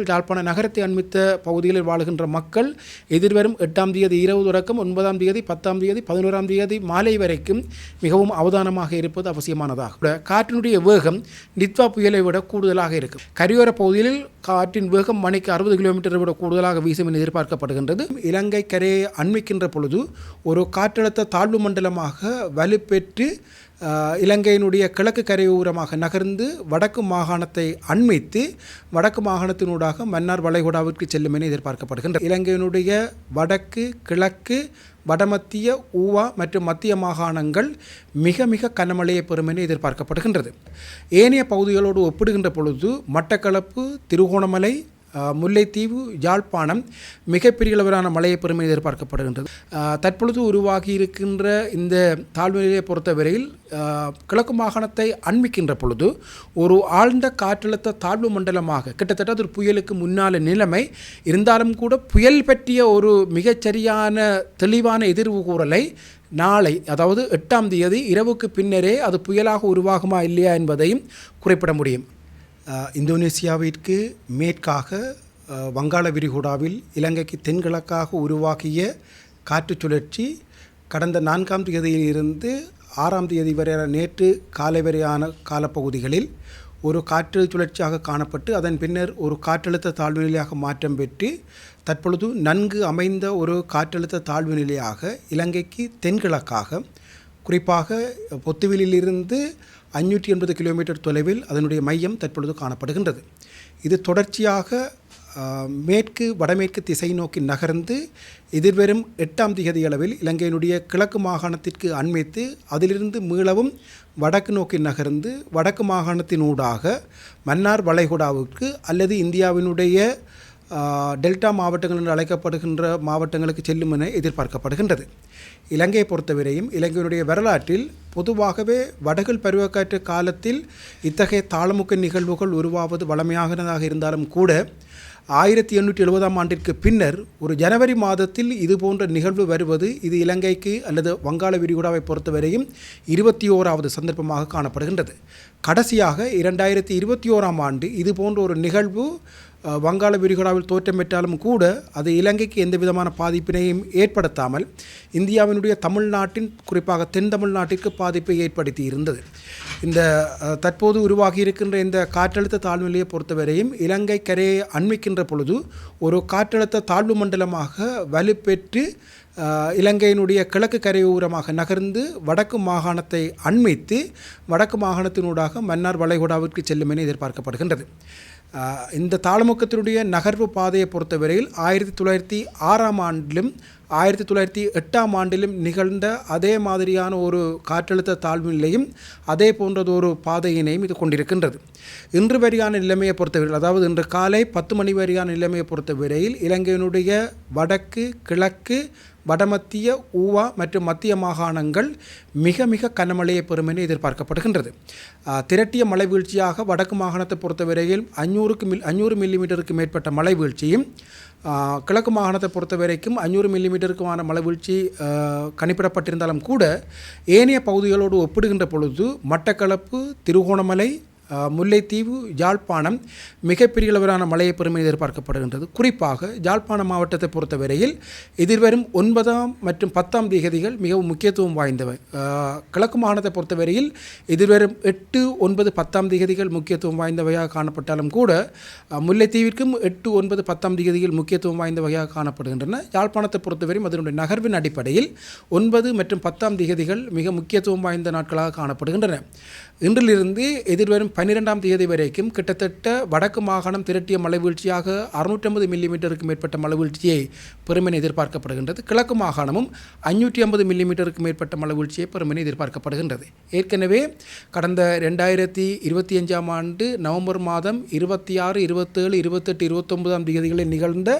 யாழ்ப்பாண நகரத்தை அண்மித்த பகுதிகளில் வாழ்கின்ற மக்கள் எதிர்வரும் எட்டாம் தேதி இரவு தொடக்கம் ஒன்பதாம் தேதி பத்தாம் தேதி பதினோராம் தேதி மாலை வரைக்கும் மிகவும் அவதானமாக இருப்பது அவசியமானதாகும். காற்றினுடைய வேகம் நித்வா புயலை விட கூடுதலாக இருக்கும். கரையோர பகுதியில் காற்றின் வேகம் மணிக்கு அறுபது கிலோமீட்டரை விட கூடுதலாக வீசும் என எதிர்பார்க்கப்படுகின்றது. இலங்கை கரையை அண்மிக்கின்ற பொழுது ஒரு காற்றழுத்த தாழ்வு மண்டலமாக வலுப்பெற்று இலங்கையினுடைய கிழக்கு கரையோரமாக நகர்ந்து வடக்கு மாகாணத்தை அண்மித்து வடக்கு மாகாணத்தினூடாக மன்னார் வளைகுடாவிற்கு செல்லும் என எதிர்பார்க்கப்படுகின்றது இலங்கையினுடைய வடக்கு கிழக்கு வடமத்திய ஊவா மற்றும் மத்திய மாகாணங்கள் மிக மிக கனமழையை பெறும் என எதிர்பார்க்கப்படுகின்றது. ஏனைய பகுதிகளோடு ஒப்பிடுகின்ற பொழுது மட்டக்களப்பு திருகோணமலை முல்லைத்தீவு யாழ்ப்பாணம் மிகப்பெரிய அளவிலான மழையை பெருமை எதிர்பார்க்கப்படுகின்றது. தற்பொழுது உருவாகி இருக்கின்ற இந்த தாழ்வு நிலையை பொறுத்தவரையில் கிழக்கு மாகாணத்தை அண்மிக்கின்ற பொழுது ஒரு ஆழ்ந்த காற்றழுத்த தாழ்வு மண்டலமாக கிட்டத்தட்ட ஒரு புயலுக்கு முன்னால நிலைமை இருந்தாலும் கூட புயல் பற்றிய ஒரு மிகச்சரியான தெளிவான எதிர்வு கூறலை. நாளை அதாவது எட்டாம் தேதி இரவுக்கு பின்னரே அது புயலாக உருவாகுமா இல்லையா என்பதையும் குறிப்பிட முடியும். இந்தோனேசியாவிற்கு மேற்காக வங்காள விரிகுடாவில் இலங்கைக்கு தென்கிழக்காக உருவாகிய காற்று சுழற்சி கடந்த நான்காம் தேதியிலிருந்து ஆறாம் தேதி வரையான நேற்று காலை வரையான காலப்பகுதிகளில் ஒரு காற்று சுழற்சியாக காணப்பட்டு அதன் பின்னர் ஒரு காற்றழுத்த தாழ்வு நிலையாக மாற்றம் பெற்று தற்பொழுது நன்கு அமைந்த ஒரு காற்றழுத்த தாழ்வு நிலையாக இலங்கைக்கு தென்கிழக்காக குறிப்பாக பொத்துவிலிருந்து ஐநூற்றி எண்பது கிலோமீட்டர் தொலைவில் அதனுடைய மையம் தற்பொழுது காணப்படுகின்றது. இது தொடர்ச்சியாக மேற்கு வடமேற்கு திசை நோக்கி நகர்ந்து எதிர்வரும் எட்டாம் திகதி அளவில் இலங்கையினுடைய கிழக்கு மாகாணத்திற்கு அண்மைத்து அதிலிருந்து மீளவும் வடக்கு நோக்கி நகர்ந்து வடக்கு மாகாணத்தினூடாக மன்னார் வளைகுடாவுக்கு அல்லது இந்தியாவினுடைய டெல்டா மாவட்டங்கள் என்று அழைக்கப்படுகின்ற மாவட்டங்களுக்கு செல்லும் என எதிர்பார்க்கப்படுகின்றது. இலங்கையை பொறுத்தவரையும் இலங்கையினுடைய வரலாற்றில் பொதுவாகவே வடகில் பருவக்காற்று காலத்தில் இத்தகைய தாளமுக்க நிகழ்வுகள் உருவாவது வளமையானதாக இருந்தாலும் கூட ஆயிரத்தி எண்ணூற்றி எழுபதாம் ஆண்டிற்கு பின்னர் ஒரு ஜனவரி மாதத்தில் இது போன்ற நிகழ்வு வருவது இது இலங்கைக்கு அல்லது வங்காள விரிகுடாவை பொறுத்தவரையும் இருபத்தி ஓராவது சந்தர்ப்பமாக காணப்படுகின்றது. கடைசியாக இரண்டாயிரத்தி இருபத்தி ஓராம் ஆண்டு இது போன்ற ஒரு நிகழ்வு வங்காள விரிகுடாவில் தோற்றம் பெற்றாலும் கூட அது இலங்கைக்கு எந்த விதமான பாதிப்பினையும் ஏற்படுத்தாமல் இந்தியாவினுடைய தமிழ்நாட்டின் குறிப்பாக தென் தமிழ்நாட்டிற்கு பாதிப்பை ஏற்படுத்தி இருந்தது இந்த தற்போது உருவாகி இருக்கின்ற இந்த காற்றழுத்த தாழ்வு நிலையை பொறுத்தவரையும் இலங்கை கரையை அண்மிக்கின்ற பொழுது ஒரு காற்றழுத்த தாழ்வு மண்டலமாக வலுப்பெற்று இலங்கையினுடைய கிழக்கு கரையோரமாக நகர்ந்து வடக்கு மாகாணத்தை அண்மித்து வடக்கு மாகாணத்தினூடாக மன்னார் வளைகுடாவிற்கு செல்லும் என எதிர்பார்க்கப்படுகின்றது இந்த தாளமுக்கத்தினுடைய நகர்வு பாதையை பொறுத்தவரையில் ஆயிரத்தி தொள்ளாயிரத்தி ஆறாம் ஆண்டிலும் ஆயிரத்தி தொள்ளாயிரத்தி எட்டாம் ஆண்டிலும் நிகழ்ந்த அதே மாதிரியான ஒரு காற்றழுத்த தாழ்வு நிலையும் அதே போன்றதொரு பாதையினையும் இது கொண்டிருக்கின்றது. இன்று வரையான நிலைமையை பொறுத்தவரையில் அதாவது இன்று காலை பத்து மணி வரையான நிலைமையை பொறுத்தவரையில் இலங்கையினுடைய வடக்கு கிழக்கு வடமத்திய ஊவா மற்றும் மத்திய மாகாணங்கள் மிக மிக கனமழையை பெறும் என எதிர்பார்க்கப்படுகின்றது திரட்டிய மழை வீழ்ச்சியாக வடக்கு மாகாணத்தை பொறுத்தவரையில் அஞ்சூறுக்கு மில் அஞ்சூறு மில்லிமீட்டருக்கு மேற்பட்ட மழை வீழ்ச்சியும் கிழக்கு மாகாணத்தை பொறுத்த வரைக்கும் அஞ்சூறு மில்லிமீட்டருக்குமான மழை வீழ்ச்சி கணிப்பிடப்பட்டிருந்தாலும் கூட ஏனைய பகுதிகளோடு ஒப்பிடுகின்ற பொழுது மட்டக்களப்பு திருகோணமலை முல்லைத்தீவு யாழ்ப்பாணம் மிகப்பெரிய அளவிலான மழையை பெருமை எதிர்பார்க்கப்படுகின்றது. குறிப்பாக யாழ்ப்பாண மாவட்டத்தை பொறுத்தவரையில் எதிர்வரும் ஒன்பதாம் மற்றும் பத்தாம் தேதிகள் மிகவும் முக்கியத்துவம் வாய்ந்தவை. கிழக்கு மாகாணத்தை பொறுத்தவரையில் எதிர்வரும் எட்டு ஒன்பது பத்தாம் தேதிகள் முக்கியத்துவம் வாய்ந்த வகையாக காணப்பட்டாலும் கூட முல்லைத்தீவிற்கும் எட்டு ஒன்பது பத்தாம் தேதிகள் முக்கியத்துவம் வாய்ந்த வகையாக காணப்படுகின்றன யாழ்ப்பாணத்தை பொறுத்தவரையும் அதனுடைய நகர்வின் அடிப்படையில் ஒன்பது மற்றும் பத்தாம் தேதிகள் மிக முக்கியத்துவம் வாய்ந்த நாட்களாக காணப்படுகின்றன. இன்றிலிருந்து எதிர்வரும் பன்னிரெண்டாம் தேதி வரைக்கும் கிட்டத்தட்ட வடக்கு மாகாணம் திரட்டிய மழை வீழ்ச்சியாக அறுநூற்றம்பது மில்லிமீட்டருக்கு மேற்பட்ட மழை வீழ்ச்சியை எதிர்பார்க்கப்படுகின்றது. கிழக்கு மாகாணமும் ஐநூற்றி ஐம்பது மில்லிமீட்டருக்கு மேற்பட்ட மழை வீழ்ச்சியை எதிர்பார்க்கப்படுகின்றது. ஏற்கனவே கடந்த ரெண்டாயிரத்தி இருபத்தி அஞ்சாம் ஆண்டு நவம்பர் மாதம் இருபத்தி ஆறு இருபத்தேழு இருபத்தெட்டு இருபத்தொன்பதாம் தேதிகளில் நிகழ்ந்த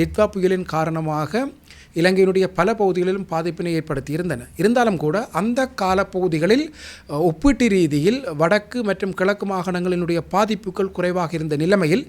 டிட்வா புயலின் காரணமாக இலங்கையினுடைய பல பகுதிகளிலும் பாதிப்பினை ஏற்படுத்தியிருந்தன. இருந்தாலும் கூட அந்த காலப்பகுதிகளில் ஒப்பீட்டு ரீதியில் வடக்கு மற்றும் கிழக்கு மாகாணங்களினுடைய பாதிப்புகள் குறைவாக இருந்த நிலைமையில்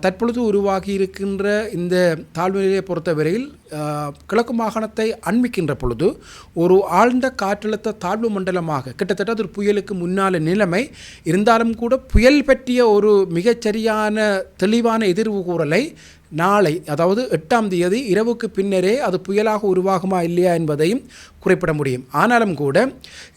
தற்பொழுது உருவாகி இருக்கின்ற இந்த தாழ்வுநிலையை பொறுத்தவரையில் கிழக்கு மாகாணத்தை அண்மிக்கின்ற பொழுது ஒரு ஆழ்ந்த காற்றழுத்த தாழ்வு மண்டலமாக கிட்டத்தட்ட அது ஒரு புயலுக்கு முன்னால நிலைமை இருந்தாலும் கூட புயல் பற்றிய ஒரு மிகச்சரியான தெளிவான எதிர்வு கூறலை நாளை அதாவது எட்டாம் தேதி இரவுக்கு பின்னரே அது புயலாக உருவாகுமா இல்லையா என்பதையும் குறிப்பிட முடியும். ஆனாலும் கூட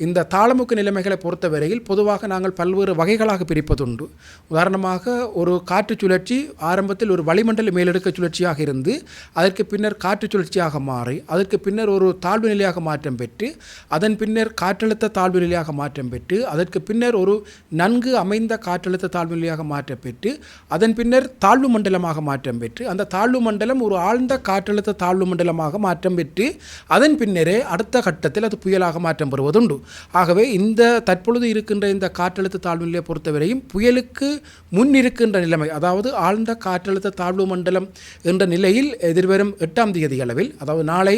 இந்த தாளமுக்கு நிலைமைகளை பொறுத்தவரையில் பொதுவாக நாங்கள் பல்வேறு வகைகளாக பிரிப்பதுண்டு. உதாரணமாக ஒரு காற்று சுழற்சி ஆரம்பத்தில் ஒரு வளிமண்டல மேலடுக்கு சுழற்சியாக இருந்து அதற்கு பின்னர் காற்று சுழற்சியாக மாறி அதற்கு பின்னர் ஒரு தாழ்வு நிலையாக மாற்றம் பெற்று அதன் பின்னர் காற்றழுத்த தாழ்வு நிலையாக மாற்றம் பெற்று அதற்கு பின்னர் ஒரு நன்கு அமைந்த காற்றழுத்த தாழ்வு நிலையாக மாற்றம் பெற்று அதன் பின்னர் தாழ்வு மண்டலமாக மாற்றம் பெற்று அந்த தாழ்வு மண்டலம் ஒரு ஆழ்ந்த காற்றழுத்த தாழ்வு மண்டலமாக மாற்றம் பெற்று அதன் பின்னரே அடுத்த கட்டத்தில் அது புயலாக மாற்றம் பெறுவதுண்டு. ஆகவே இந்த தற்பொழுது இருக்கின்ற இந்த காற்றழுத்த தாழ்வு நிலையை பொறுத்தவரையும் புயலுக்கு முன் இருக்கின்ற நிலைமை அதாவது ஆழ்ந்த காற்றழுத்த தாழ்வு மண்டலம் என்ற நிலையில் எதிர்வரும் எட்டாம் தேதி அளவில் அதாவது நாளை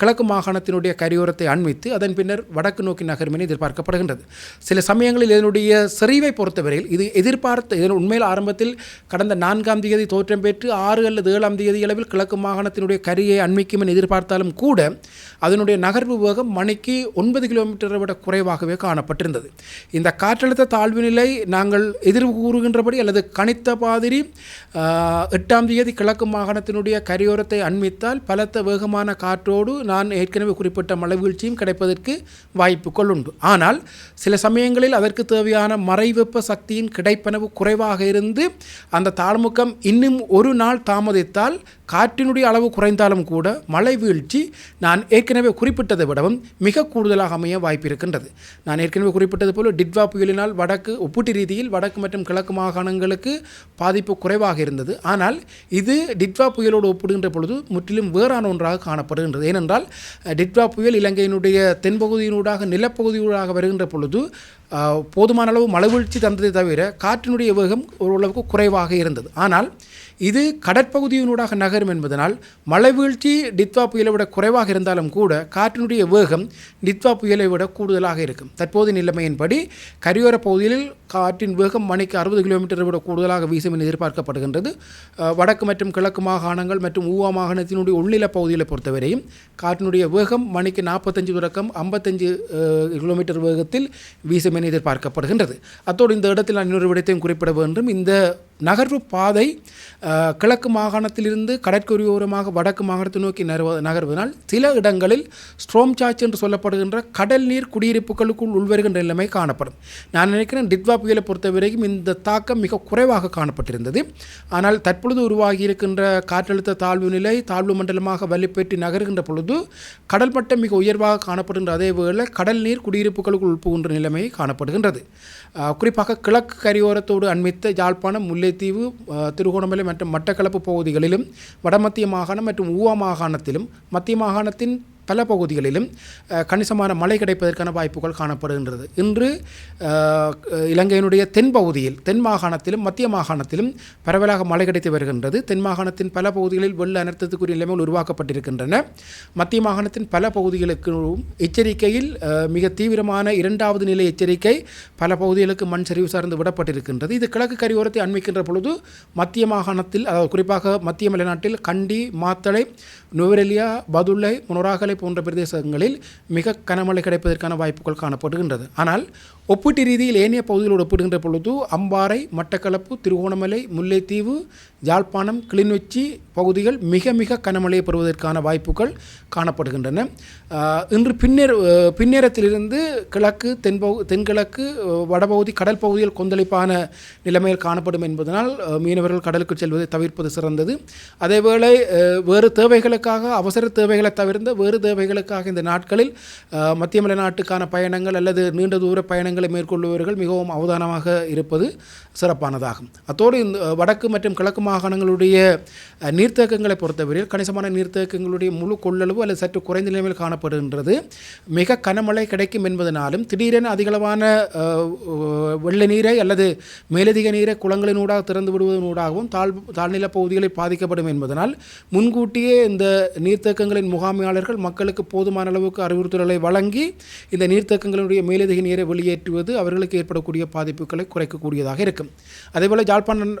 கிழக்கு மாகாணத்தினுடைய கரையோரத்தை அண்மித்து அதன் பின்னர் வடக்கு நோக்கி நகரும் என எதிர்பார்க்கப்படுகின்றது. சில சமயங்களில் இதனுடைய செறிவை பொறுத்தவரையில் இது எதிர்பார்த்த இதன் உண்மையில் ஆரம்பத்தில் கடந்த நான்காம் தேதி தோற்றம் பெற்று ஆறு அல்லது ஏழாம் தேதி அளவில் கிழக்கு மாகாணத்தினுடைய கரியை அண்மிக்கும் என எதிர்பார்த்தாலும் கூட அதனுடைய நகர்வு வேகம் மணிக்கு ஒன்பது கிலோமீட்டரை விட குறைவாகவே காணப்பட்டிருந்தது. இந்த காற்றழுத்த தாழ்வு நிலை நாங்கள் எதிர்வு கூறுகின்றபடி அல்லது கணித்த மாதிரி எட்டாம் தேதி கிழக்கு மாகாணத்தினுடைய கரையோரத்தை அண்மித்தால் பலத்த வேகமான காற்றோடு நான் ஏற்கனவே குறிப்பிட்ட மழைவீழ்ச்சியும் கிடைப்பதற்கு வாய்ப்புகள் உண்டு. ஆனால் சில சமயங்களில் அதற்கு தேவையான மறைவெப்ப சக்தியின் கிடைப்பனவு குறைவாக இருந்து அந்த தாழ்முக்கம் இன்னும் ஒரு நாள் தாமதித்தால் காற்றினுடைய அளவு குறைந்தாலும் கூட மழை வீழ்ச்சி நான் ஏற்கனவே குறிப்பிட்டதை விடவும் மிக கூடுதலாக அமைய வாய்ப்பு இருக்கின்றது நான் ஏற்கனவே குறிப்பிட்டது போல டிட்வா புயலினால் வடக்கு ஒப்பீட்டு ரீதியில் வடக்கு மற்றும் கிழக்கு மாகாணங்களுக்கு பாதிப்பு குறைவாக இருந்தது. ஆனால் இது டிட்வா புயலோடு ஒப்பிடுகின்ற பொழுது முற்றிலும் வேறான ஒன்றாக காணப்படுகின்றது. ஏனென்றால் டிட்வா புயல் இலங்கையினுடைய தென்பகுதியினூடாக நிலப்பகுதியூடாக வருகின்ற பொழுது போதுமான அளவு மழை வீழ்ச்சி தந்ததை தவிர காற்றினுடைய வேகம் ஓரளவுக்கு குறைவாக இருந்தது. ஆனால் இது கடற்பகுதியினூடாக நகரும் என்பதனால் மழை வீழ்ச்சி டித்வா புயலை விட குறைவாக இருந்தாலும் கூட காற்றினுடைய வேகம் டித்வா புயலை விட கூடுதலாக இருக்கும். தற்போது நிலைமையின்படி கரையோர பகுதியில் காற்றின் வேகம் மணிக்கு அறுபது கிலோமீட்டரை விட கூடுதலாக வீசும் என எதிர்பார்க்கப்படுகின்றது. வடக்கு மற்றும் கிழக்கு மாகாணங்கள் மற்றும் ஊவா மாகாணத்தினுடைய உள்ளில பகுதிகளை பொறுத்தவரையும் காற்றினுடைய வேகம் மணிக்கு நாற்பத்தஞ்சு தொடக்கம் ஐம்பத்தஞ்சு கிலோமீட்டர் வேகத்தில் வீசும் என எதிர்பார்க்கப்படுகின்றது. அத்தோடு இந்த இடத்தில் நான் இன்னொரு விடத்தையும் குறிப்பிட வேண்டும். இந்த நகர்வு பாதை கிழக்கு மாகாணத்திலிருந்து கடற்கரையோரமாக வடக்கு மாகாணத்தை நோக்கி நகர்வ நகர்வதனால் சில இடங்களில் ஸ்ட்ரோம் சார்ஜ் என்று சொல்லப்படுகின்ற கடல் நீர் குடியிருப்புகளுக்குள் உள்வருகின்ற நிலைமை காணப்படும். நான் நினைக்கிறேன் டிட்வா புயலை பொறுத்தவரைக்கும் இந்த தாக்கம் மிக குறைவாக காணப்பட்டிருந்தது. ஆனால் தற்பொழுது உருவாகி இருக்கின்ற காற்றழுத்த தாழ்வு நிலை தாழ்வு மண்டலமாக வலுப்பேற்றி நகர்கின்ற பொழுது கடல் மட்டம் மிக உயர்வாக காணப்படுகின்ற அதே வேளை கடல் நீர் குடியிருப்புகளுக்குள் உட்புகின்ற நிலைமை காணப்படுகின்றது. குறிப்பாக கிழக்கு கரையோரத்தோடு அண்மித்த யாழ்ப்பாணம் முல்லைத்தீவு திருகோணமலை மற்றும் மட்டக்களப்பு பகுதிகளிலும் வடமத்திய மாகாணம் மற்றும் ஊவா மாகாணத்திலும் மத்திய மாகாணத்தின் பல பகுதிகளிலும் கணிசமான மழை கிடைப்பதற்கான வாய்ப்புகள் காணப்படுகின்றது. இன்று இலங்கையினுடைய தென் பகுதியில் தென் மாகாணத்திலும் மத்திய மாகாணத்திலும் பரவலாக மழை கிடைத்து வருகின்றது. தென் மாகாணத்தின் பல பகுதிகளில் வெள்ள அனர்த்தத்துக்குரிய நிலைமைகள் உருவாக்கப்பட்டிருக்கின்றன. மத்திய மாகாணத்தின் பல பகுதிகளுக்கும் எச்சரிக்கையில் மிக தீவிரமான இரண்டாவது நிலை எச்சரிக்கை பல பகுதிகளுக்கு மண் சரிவு சார்ந்து விடப்பட்டிருக்கின்றது. இது கிழக்கு கரையோரத்தை அண்மிக்கின்ற பொழுது மத்திய மாகாணத்தில் அதாவது குறிப்பாக மத்திய மலைநாட்டில் கண்டி மாத்தளை நுவரெலியா பதுளை முனராகலை போன்ற பிரதேசங்களில் மிக கனமழை கிடைப்பதற்கான வாய்ப்புகள் காணப்படுகின்றது. ஆனால் ஒப்பீட்டு ரீதியில் ஏனைய பகுதிகளோடு ஒப்பிடுகின்ற பொழுது அம்பாறை மட்டக்களப்பு திருகோணமலை முல்லைத்தீவு யாழ்ப்பாணம் கிளிநொச்சி பகுதிகள் மிக மிக கனமழையை பெறுவதற்கான வாய்ப்புகள் காணப்படுகின்றன. இன்று பின்னர் பின்னேரத்திலிருந்து கிழக்கு தென்பகு தென்கிழக்கு வடபகுதி கடல் பகுதியில் கொந்தளிப்பான நிலைமையில் காணப்படும் என்பதனால் மீனவர்கள் கடலுக்கு செல்வதை தவிர்ப்பது சிறந்தது. அதேவேளை வேறு தேவைகளுக்காக அவசர தேவைகளை தவிர்த்த வேறு தேவைகளுக்காக இந்த நாட்களில் அஹ், மத்திய மலைநாட்டுக்கான பயணங்கள் அல்லது நீண்ட தூர பயணங்களை மேற்கொள்பவர்கள் மிகவும் அவதானமாக இருப்பது சிறப்பானதாகும். அத்தோடு இந்த வடக்கு மற்றும் கிழக்கு மாகாணங்களுடைய நீர்த்தேக்கங்களை பொறுத்தவரையில் கணிசமான நீர்த்தேக்கங்களுடைய முழு கொள்ளளவு அல்லது சற்று குறைந்த நிலைமையில் காணப்படுகின்றது. மிக கனமழை கிடைக்கும் என்பதனாலும் திடீரென அதிகளவான வெள்ளை வெள்ள நீரை அல்லது மேலதிக நீரை குளங்களினூடாக திறந்து விடுவதனூடாகவும் தாழ் தாழ்நில பகுதிகளில் பாதிக்கப்படும் என்பதனால் முன்கூட்டியே இந்த நீர்த்தேக்கங்களின் முகாமையாளர்கள் மக்கள் மக்களுக்கு போதுமான அளவுக்கு அறிவுறுத்தல்களை வழங்கி இந்த நீர்த்தேக்கங்களுடைய மேலதிக நீரை வெளியேற்றுவது அவர்களுக்கு ஏற்படக்கூடிய பாதிப்புகளை குறைக்கக்கூடியதாக இருக்கும். அதேபோல் யாழ்ப்பாணம்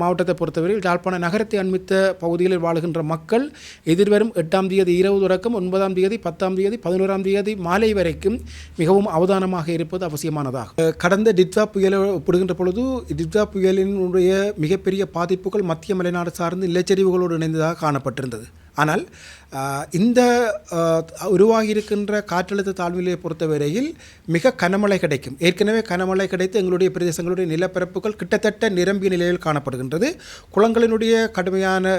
மாவட்டத்தை பொறுத்தவரையில் ஜாழ்ப்பாண நகரத்தை அண்மித்த பகுதிகளில் வாழுகின்ற மக்கள் எதிர்வரும் எட்டாம் தேதி இரவு தொடக்கம் ஒன்பதாம் தேதி பத்தாம் தேதி பதினோராம் தேதி மாலை வரைக்கும் மிகவும் அவதானமாக இருப்பது அவசியமானதாகும் கடந்த டிட்வா புயலை ஒப்பிடுகின்ற பொழுது டிட்வா புயலினுடைய மிகப்பெரிய பாதிப்புகள் மத்திய மலைநாடு சார்ந்து நிலச்சரிவுகளோடு இணைந்ததாக காணப்பட்டிருந்தது. ஆனால் இந்த உருவாகியிருக்கின்ற உருவாகி இருக்கின்ற காற்றழுத்த தாழ்நிலையை பொறுத்தவரையில் மிக கனமழை கிடைக்கும். ஏற்கனவே கனமழை கிடைத்து எங்களுடைய பிரதேசங்களுடைய நிலப்பரப்புகள் கிட்டத்தட்ட நிரம்பிய நிலையில் காணப்படுகின்றது. குளங்களினுடைய கடுமையான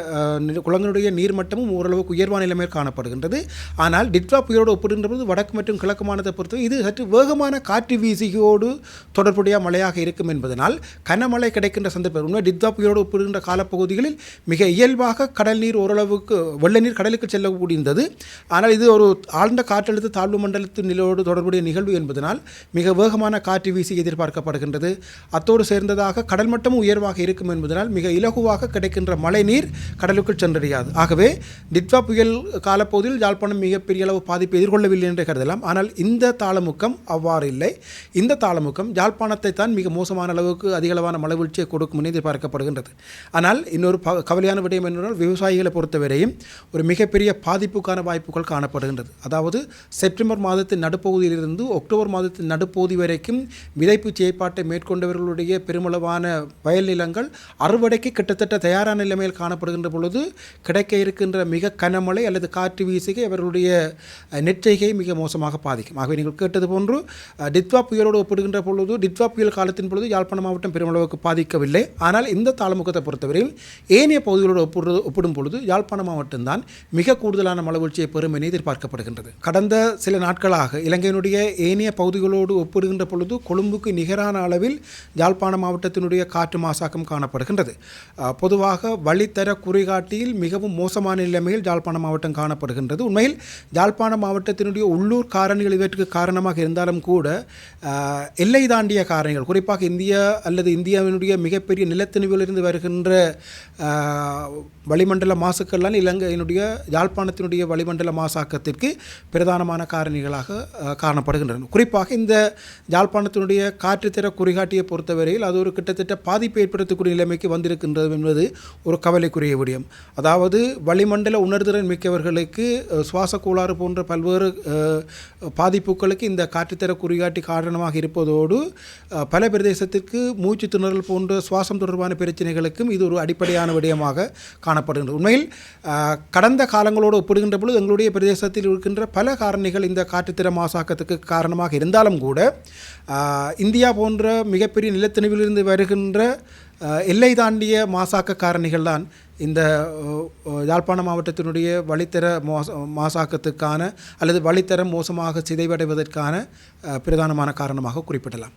குளங்களுடைய நீர்மட்டமும் ஓரளவுக்கு உயர்வான நிலைமையில் காணப்படுகின்றது. ஆனால் டிட்வா புயலோடு ஒப்பிடுகின்றபோது வடக்கு மற்றும் கிழக்கு மாநிலத்தை பொறுத்தவரை இது சற்று வேகமான காற்று வீசியோடு தொடர்புடைய மழையாக இருக்கும் என்பதனால் கனமழை கிடைக்கின்ற சந்தர்ப்பம் உண்மை டிட்வா புயலோடு ஒப்பிடுகின்ற காலப்பகுதிகளில் மிக இயல்பாக கடல் நீர் ஓரளவுக்கு வெள்ள நீர் கடலுக்கு செல்லக்கூடியிருந்தது ஆனால் இது ஒரு ஆழ்ந்த காற்றழுத்த தாழ்வு மண்டலத்து நிலவோடு தொடர்புடைய நிகழ்வு என்பதனால் மிக வேகமான காற்று வீசி எதிர்பார்க்கப்படுகின்றது. அத்தோடு சேர்ந்ததாக கடல் மட்டமும் உயர்வாக இருக்கும் என்பதனால் மிக இலகுவாக கிடைக்கின்ற மழை நீர் கடலுக்குள் சென்றடையாது. ஆகவே டிட்வா புயல் காலப்பகுதியில் யாழ்ப்பாணம் மிகப்பெரிய அளவு பாதிப்பு எதிர்கொள்ளவில்லை என்று கருதலாம். ஆனால் இந்த தாளமுக்கம் அவ்வாறு இல்லை. இந்த தாளமுக்கம் யாழ்ப்பாணத்தை தான் மிக மோசமான அளவுக்கு அதிகளவான மழை வீழ்ச்சியை கொடுக்கும் என எதிர்பார்க்கப்படுகின்றது. ஆனால் இன்னொரு ப கவலையான விடயம் என்னென்றால் விவசாயிகளை பொறுத்தவரையும் ஒரு மிகப்பெரிய பாதிப்புக்கான வாய்ப்புகள் காணப்படுகின்றது. அதாவது செப்டம்பர் மாதத்தின் நடுப்பகுதியிலிருந்து அக்டோபர் மாதத்தின் நடுப்பகுதி வரைக்கும் விதைப்பு செயற்பாட்டை மேற்கொண்டவர்களுடைய பெருமளவான வயல் நிலங்கள் அறுவடைக்கு கிட்டத்தட்ட தயாரான நிலைமையில் காணப்படுகின்ற பொழுது கிடைக்க இருக்கின்ற மிக கனமழை அல்லது காற்று வீசுகை அவர்களுடைய நெற்றிகை மிக மோசமாக பாதிக்கும். ஆகவே நீங்கள் கேட்டது போன்று டித்வா புயலோடு ஒப்பிடுகின்ற பொழுது டித்வா புயல் காலத்தின் பொழுது யாழ்ப்பாண மாவட்டம் பெருமளவுக்கு பாதிக்கவில்லை. ஆனால் இந்த தாளமுகத்தை பொறுத்தவரையில் ஏனைய பகுதிகளோடு ஒப்பிடுறது ஒப்பிடும் பொழுது யாழ்ப்பாணம் மட்டும்தான் மிக கூடுதலான மலவீழ்ச்சியை வீழ்ச்சியை பெறும் என எதிர்பார்க்கப்படுகின்றது. கடந்த சில நாட்களாக இலங்கையினுடைய ஏனைய பகுதிகளோடு ஒப்பிடுகின்ற பொழுது கொழும்புக்கு நிகரான அளவில் யாழ்ப்பாண மாவட்டத்தினுடைய காற்று மாசாக்கம் காணப்படுகின்றது. பொதுவாக வழித்தர குறிகாட்டியில் மிகவும் மோசமான நிலைமையில் யாழ்ப்பாண மாவட்டம் காணப்படுகின்றது. உண்மையில் யாழ்ப்பாண மாவட்டத்தினுடைய உள்ளூர் காரணிகள் இவற்றுக்கு காரணமாக இருந்தாலும் கூட எல்லை தாண்டிய காரணிகள் குறிப்பாக இந்தியா அல்லது இந்தியாவினுடைய மிகப்பெரிய நிலத்திணிவிலிருந்து வருகின்ற வளிமண்டல மாசுக்கள்லாம் இலங்கையினுடைய யாழ்ப்பாணத்தினுடைய வளிமண்டல மாசாக்கத்திற்கு பிரதானமான காரணிகளாக காணப்படுகின்றன. குறிப்பாக இந்த யாழ்ப்பாணத்தினுடைய காற்றுத்தர குறிகாட்டியை பொறுத்தவரையில் அது ஒரு கிட்டத்தட்ட பாதிப்பை ஏற்படுத்தக்கூடிய நிலைமைக்கு வந்திருக்கின்றது என்பது ஒரு கவலைக்குரிய விடயம். அதாவது வளிமண்டல உணர்திறன் மிக்கவர்களுக்கு சுவாச கோளாறு போன்ற பல்வேறு பாதிப்புகளுக்கு இந்த காற்றுத்தர குறிகாட்டி காரணமாக இருப்பதோடு பல பிரதேசத்திற்கு மூச்சு திணறல் போன்ற சுவாசம் தொடர்பான பிரச்சனைகளுக்கும் இது ஒரு அடிப்படையான விடயமாக காணப்படுகின்றது. உண்மையில் கடந்த காலங்களோடு ஒப்பிடுகின்ற பொழுது எங்களுடைய பிரதேசத்தில் இருக்கின்ற பல காரணிகள் இந்த காற்றுத்திற மாசாக்கத்துக்கு காரணமாக இருந்தாலும் கூட இந்தியா போன்ற மிகப்பெரிய நிலத்தணிவிலிருந்து வருகின்ற எல்லை தாண்டிய மாசாக்க காரணிகள் தான் இந்த யாழ்ப்பாண மாவட்டத்தினுடைய வழித்தர மோச மாசாக்கத்துக்கான அல்லது வழித்தரம் மோசமாக சிதைவடைவதற்கான பிரதானமான காரணமாக குறிப்பிடலாம்.